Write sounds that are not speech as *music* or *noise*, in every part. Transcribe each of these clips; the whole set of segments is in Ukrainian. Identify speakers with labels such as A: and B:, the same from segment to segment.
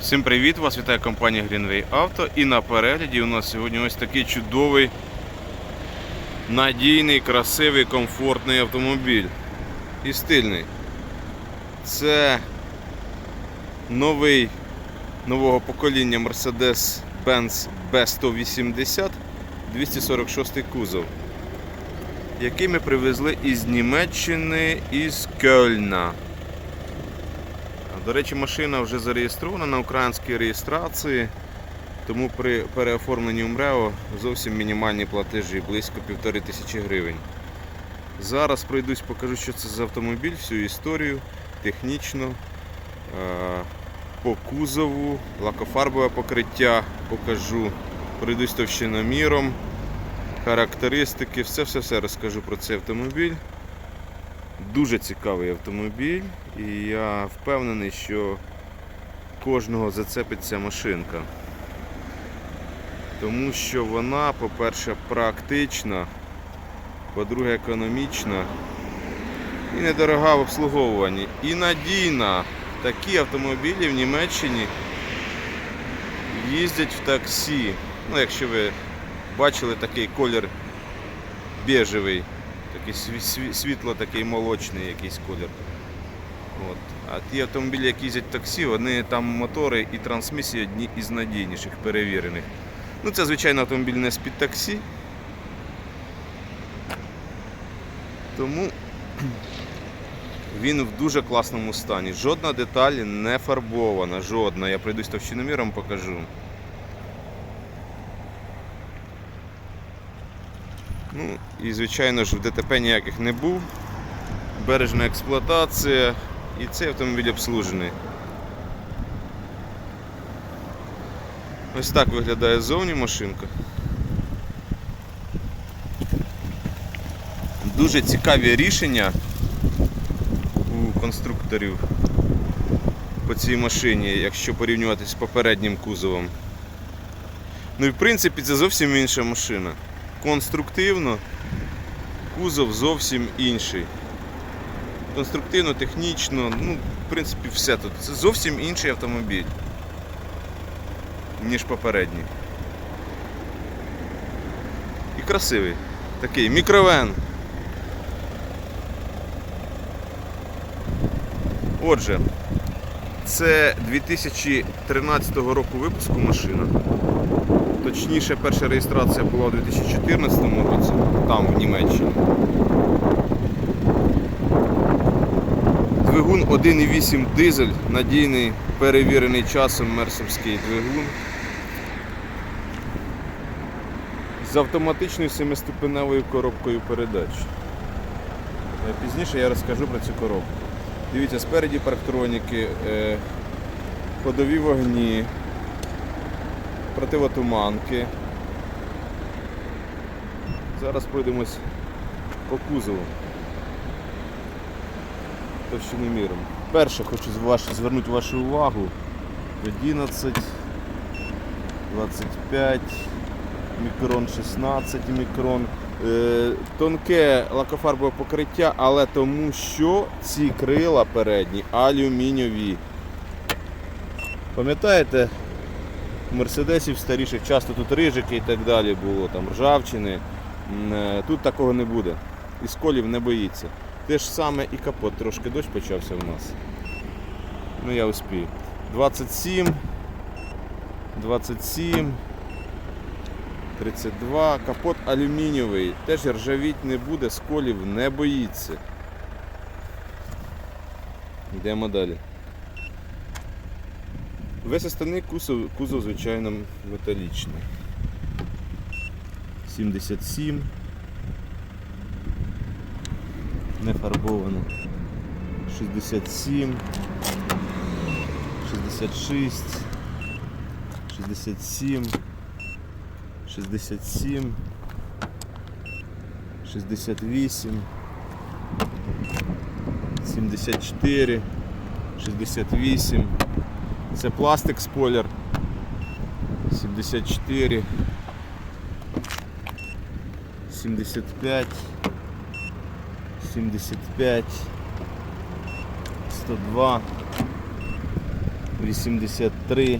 A: Всім привіт! Вас вітає компанія Greenway Auto і на перегляді у нас сьогодні ось такий чудовий, надійний, красивий, комфортний автомобіль. І стильний. Це новий нового покоління Mercedes-Benz B180 246 кузов, який ми привезли із Німеччини із Кельна. До речі, машина вже зареєстрована на українській реєстрації, тому при переоформленні МРЕО зовсім мінімальні платежі, близько півтори тисячі гривень. Зараз пройдусь, покажу, що це за автомобіль, всю історію, технічно, е, по кузову, лакофарбове покриття покажу, пройдусь товщиноміром, характеристики, все-все-все розкажу про цей автомобіль. Дуже цікавий автомобіль, і я впевнений, що кожного зацепить ця машинка. Тому що вона, по-перше, практична, по-друге, економічна і недорога в обслуговуванні. І надійна. Такі автомобілі в Німеччині їздять в таксі. Ну, якщо ви бачили такий колір бежевий. Такий сві- сві- світло такий молочний якийсь колір. От. А ті автомобілі, які їздять таксі, вони там мотори і трансмісії одні із надійніших, перевірених. Ну, це, звичайно, автомобіль не з-під таксі. Тому він в дуже класному стані. Жодна деталь не фарбована, жодна. Я пройдусь товщиноміром покажу. Ну і звичайно ж в ДТП ніяких не був. Бережна експлуатація і цей автомобіль обслужений. Ось так виглядає ззовні машинка. Дуже цікаві рішення у конструкторів по цій машині, якщо порівнювати з попереднім кузовом. Ну і в принципі це зовсім інша машина конструктивно кузов зовсім інший. Конструктивно, технічно, ну, в принципі, все тут. Це зовсім інший автомобіль, ніж попередній. І красивий. Такий мікровен. Отже, це 2013 року випуску машина. Точніше, перша реєстрація була у 2014 році, там, в Німеччині. Двигун 1,8 дизель, надійний, перевірений часом мерсовський двигун. З автоматичною семиступеневою коробкою передач. Е, Пізніше я розкажу про цю коробку. Дивіться, спереді парктроніки, е, ходові вогні, противотуманки. Зараз пройдемось по кузову товщиноміром. Перше хочу звернути вашу увагу. 11, 25, мікрон 16 мікрон. Е, тонке лакофарбове покриття, але тому що ці крила передні алюмінієві. Пам'ятаєте, мерседесів старіших часто тут рижики і так далі було, там ржавчини. Е, Тут такого не буде. І сколів не боїться. Те ж саме і капот, трошки дощ почався в нас. Ну я успію. 27, 27, 32, капот алюмінієвий, теж ржавіть не буде, сколів не боїться. Йдемо далі. Весь остальний кузов, кузов звичайно, металічний. 77. Не фарбовано. 67. 66. 67. 67. 68. 74. 68. Це пластик спойлер. 74. 75. 75. 102. 83,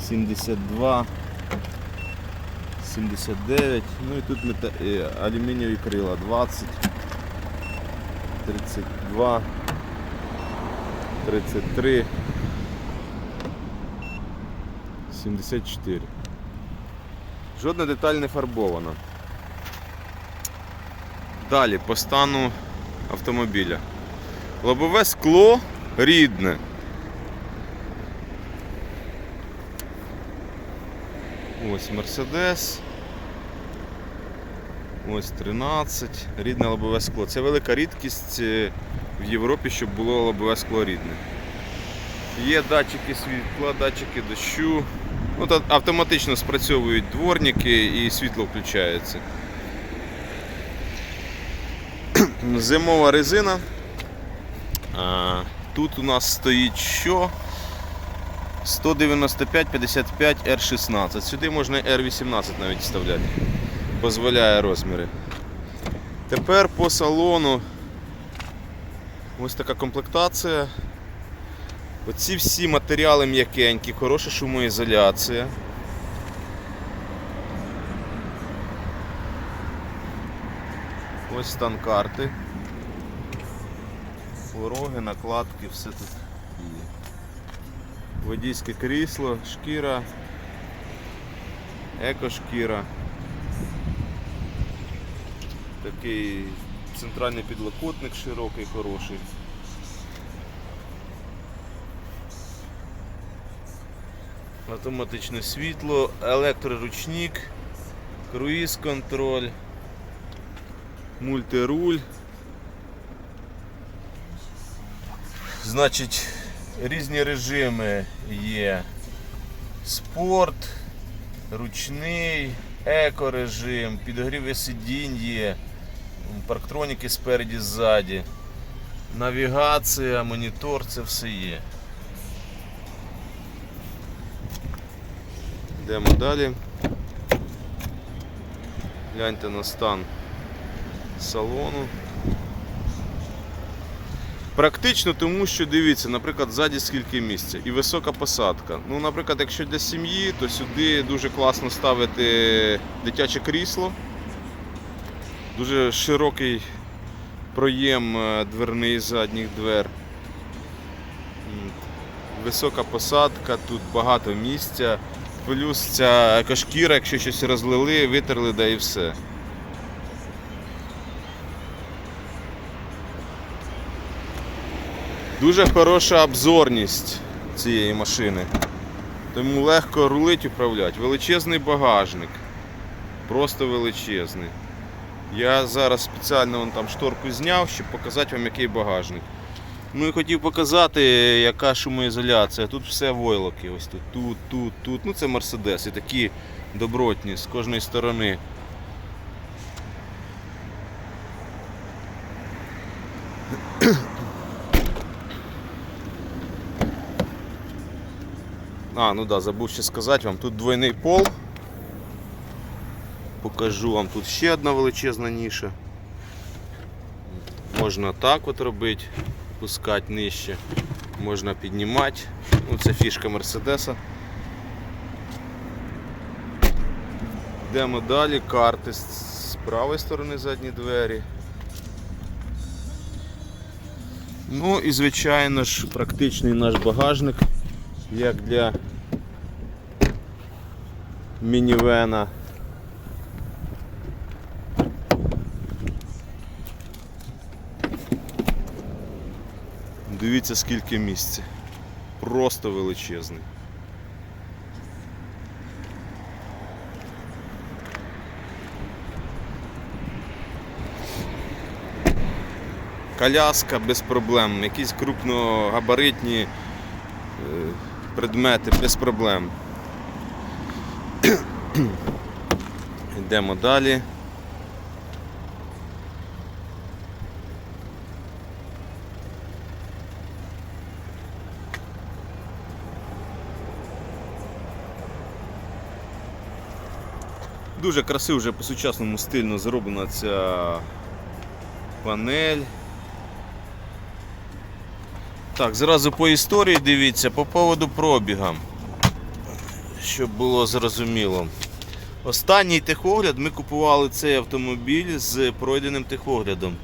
A: 72, 79, ну і тут мета... е, алюмінієві крила 20, 32, 33, 74. Жодна деталь не фарбована. Далі по стану автомобіля. Лобове скло рідне. Ось Мерседес. Ось 13. Рідне лобове скло. Це велика рідкість е, в Європі, щоб було лобове скло рідне. Є датчики світла, датчики дощу. Ну, та автоматично спрацьовують дворники і світло включається. *clears throat* Зимова резина. Тут у нас стоїть що? 195-55 R16. Сюди можна R18 навіть вставляти. Дозволяє розміри. Тепер по салону ось така комплектація. Оці всі матеріали м'якенькі, хороша шумоізоляція. Ось стан карти. Пороги, накладки, все тут є. Водійське крісло, шкіра, екошкіра. Такий центральний підлокотник широкий, хороший. Автоматичне світло, електроручник, круїз контроль, мультируль. Значить, різні режими є. Спорт, ручний, екорежим, підогріви сидінь є, парктроніки спереді ззаді, навігація, монітор, це все є. Йдемо далі. Гляньте на стан салону. Практично тому, що дивіться, наприклад, ззаді скільки місця і висока посадка. Ну, наприклад, якщо для сім'ї, то сюди дуже класно ставити дитяче крісло. Дуже широкий проєм е, дверний задніх двер. Висока посадка, тут багато місця. Плюс ця екошкіра, якщо щось розлили, витерли, да і все. Дуже хороша обзорність цієї машини. Тому легко рулить управляти. Величезний багажник. Просто величезний. Я зараз спеціально вон там шторку зняв, щоб показати вам який багажник. Ну і хотів показати, яка шумоізоляція. Тут все войлоки. Ось тут, тут, тут, тут. Ну це Мерседес. І такі добротні з кожної сторони. А, ну да, забув ще сказати вам, тут двойний пол. Покажу вам тут ще одна величезна ніша. Можна так от робити, пускати нижче, можна піднімати. Ну, це фішка Мерседеса. Йдемо далі, карти з правої сторони задні двері. Ну і звичайно ж практичний наш багажник, як для мінівена. Дивіться скільки місця. Просто величезний. Коляска без проблем, якісь крупногабаритні е, предмети без проблем. *clears throat* Йдемо далі. Дуже красиво вже по-сучасному стильно зроблена ця панель. Так, зразу по історії дивіться, по поводу пробіга. Щоб було зрозуміло. Останній техогляд ми купували цей автомобіль з пройденим техоглядом.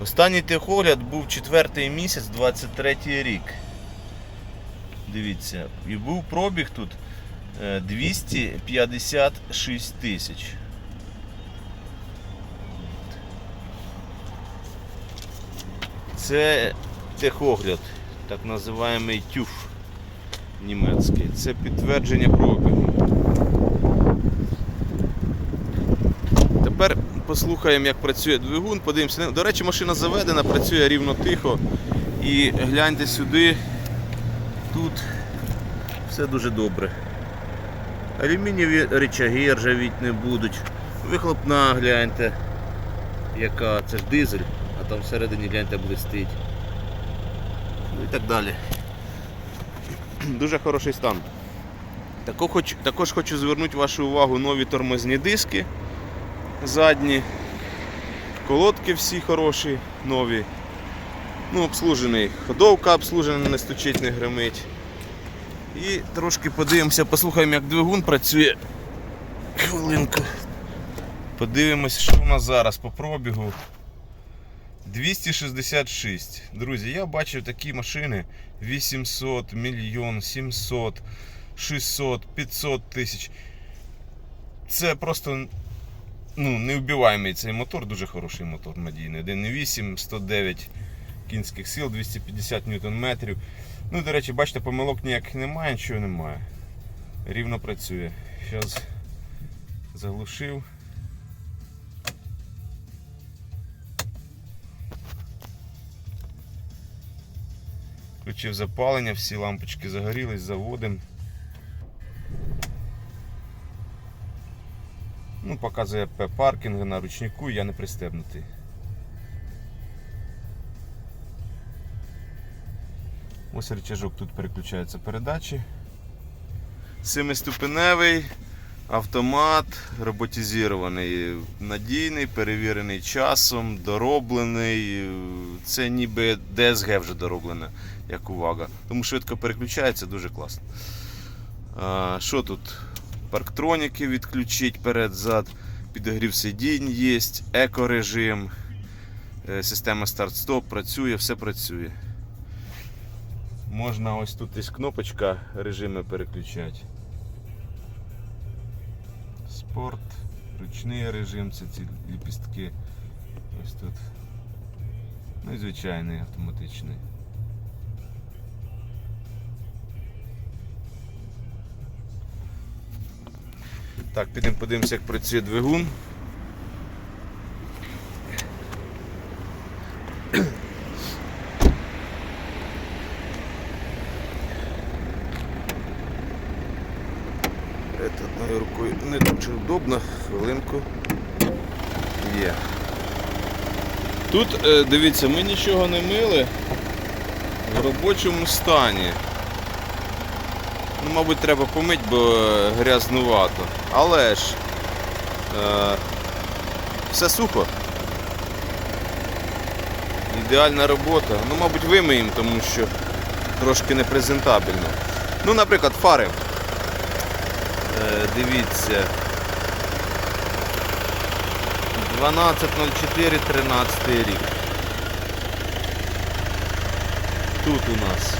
A: Останній техогляд був четвертий місяць, 23 рік. Дивіться, і був пробіг тут 256 тисяч. Це техогляд, так називаємо тюф німецький. Це підтвердження пробігу. Тепер послухаємо, як працює двигун, подивимося. До речі, машина заведена, працює рівно тихо. І гляньте сюди, тут все дуже добре. Алюмінієві речаги ржавіть не будуть. Вихлопна гляньте, яка це ж дизель, а там всередині гляньте блистить. Ну і так далі. Дуже хороший стан. Також хочу звернути вашу увагу нові тормозні диски задні. Колодки всі хороші, нові. Ну, обслужений. Ходовка обслужена, не стучить, не гримить. І трошки подивимося, послухаємо, як двигун працює. Хвилинку. Подивимось, що у нас зараз по пробігу. 266. Друзі, я бачив такі машини 800, мільйон, 700, 600, 500 тисяч. Це просто ну, невбиваємий цей мотор, дуже хороший мотор надійний. 1.8, 109 кінських сил, 250 ньютон метрів. Ну, до речі, бачите, помилок ніяких немає, нічого немає. Рівно працює. Зараз заглушив. Включив запалення, всі лампочки загорілись, заводимо. Ну, показує П паркінг на ручнику, я не пристебнутий. Ось рычажок тут переключаються передачі. Семиступеневий автомат роботизований, надійний, перевірений часом, дороблений. Це ніби DSG вже дороблене, як увага. Тому швидко переключається, дуже класно. А, Що тут? Парктроніки відключить перед-зад, підогрів сидінь є, екорежим, е, система старт-стоп працює, все працює. Можна ось тут є кнопочка режими переключати. Спорт, ручний режим, це ці ліпістки. Ось тут. Ну і звичайний автоматичний. Так, підемо подивимося, як працює двигун. Удобно. Хвилинку. Є. Тут, е, дивіться, ми нічого не мили в робочому стані. Ну, мабуть, треба помити, бо е, грязнувато. Але ж е, все сухо. Ідеальна робота. Ну, мабуть, вимиємо, тому що трошки непрезентабельно. Ну, наприклад, фари. Е, дивіться. 12.04, 13 рік. Тут у нас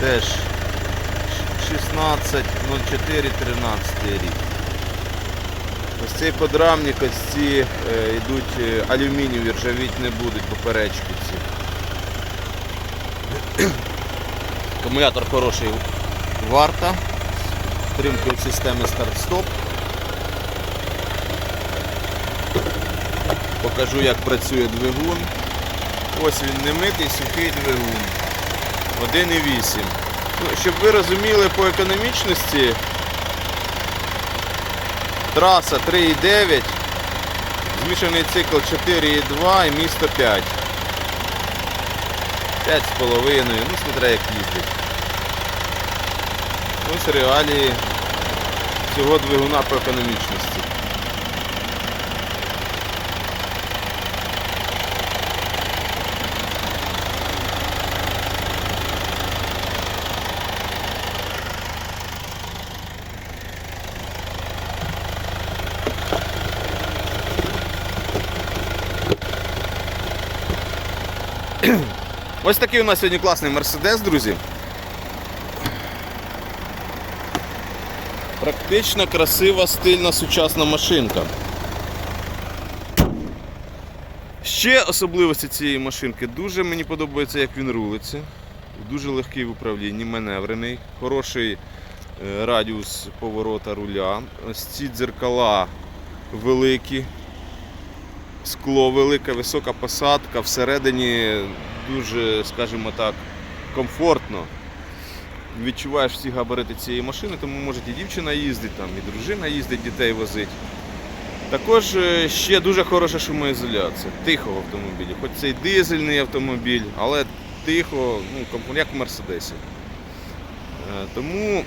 A: теж 16.04, 13 рік. Ось цей подрамник, ось ці е, йдуть е, алюмінієві, ржавіть не будуть поперечки ці. Акумулятор хороший варта. Тримкою системи старт-стоп. Покажу як працює двигун. Ось він не митий, сухий двигун. 1,8. Ну, щоб ви розуміли по економічності, траса 3,9, змішаний цикл 4,2 і місто 5. 5,5, ну смотря як їздить. Ось реалії цього двигуна по економічності. Ось такий у нас сьогодні класний Мерседес, друзі. Практично красива, стильна, сучасна машинка. Ще особливості цієї машинки дуже мені подобається, як він рулиться. Дуже легкий в управлінні, маневрений, хороший е, радіус поворота руля. Ось ці дзеркала великі, скло велике, висока посадка, всередині дуже, скажімо так, комфортно. Відчуваєш всі габарити цієї машини, тому може і дівчина їздить, там, і дружина їздить, дітей возить. Також е, ще дуже хороша шумоізоляція. Тихо в автомобілі. Хоч це й дизельний автомобіль, але тихо, ну, як в Мерседесі. Е, Тому.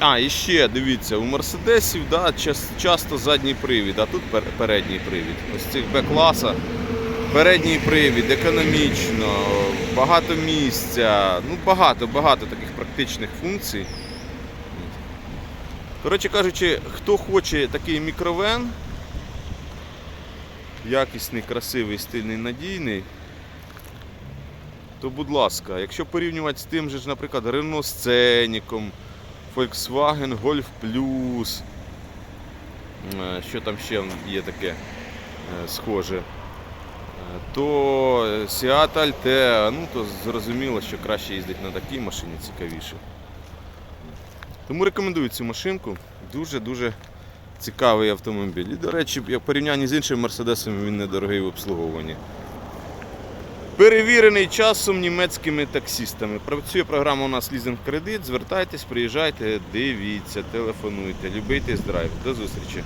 A: А, і ще дивіться, у Мерседесів да, часто задній привід, а тут передній привід. Ось цих Б-класа. Передній привід, економічно, багато місця, ну багато, багато таких практичних функцій. Коротше кажучи, хто хоче такий мікровен, якісний, красивий, стильний, надійний, то будь ласка, якщо порівнювати з тим же, наприклад, Renault Scenic, Volkswagen Golf Plus, е, що там ще є таке е, схоже, то Seat Altea, ну то зрозуміло, що краще їздити на такій машині цікавіше. Тому рекомендую цю машинку. Дуже-дуже цікавий автомобіль. І, до речі, в порівнянні з іншими мерседесами, він недорогий в обслуговуванні. Перевірений часом німецькими таксістами. Працює програма у нас лізинг кредит. Звертайтесь, приїжджайте, дивіться, телефонуйте, любий тест-драйв. До зустрічі.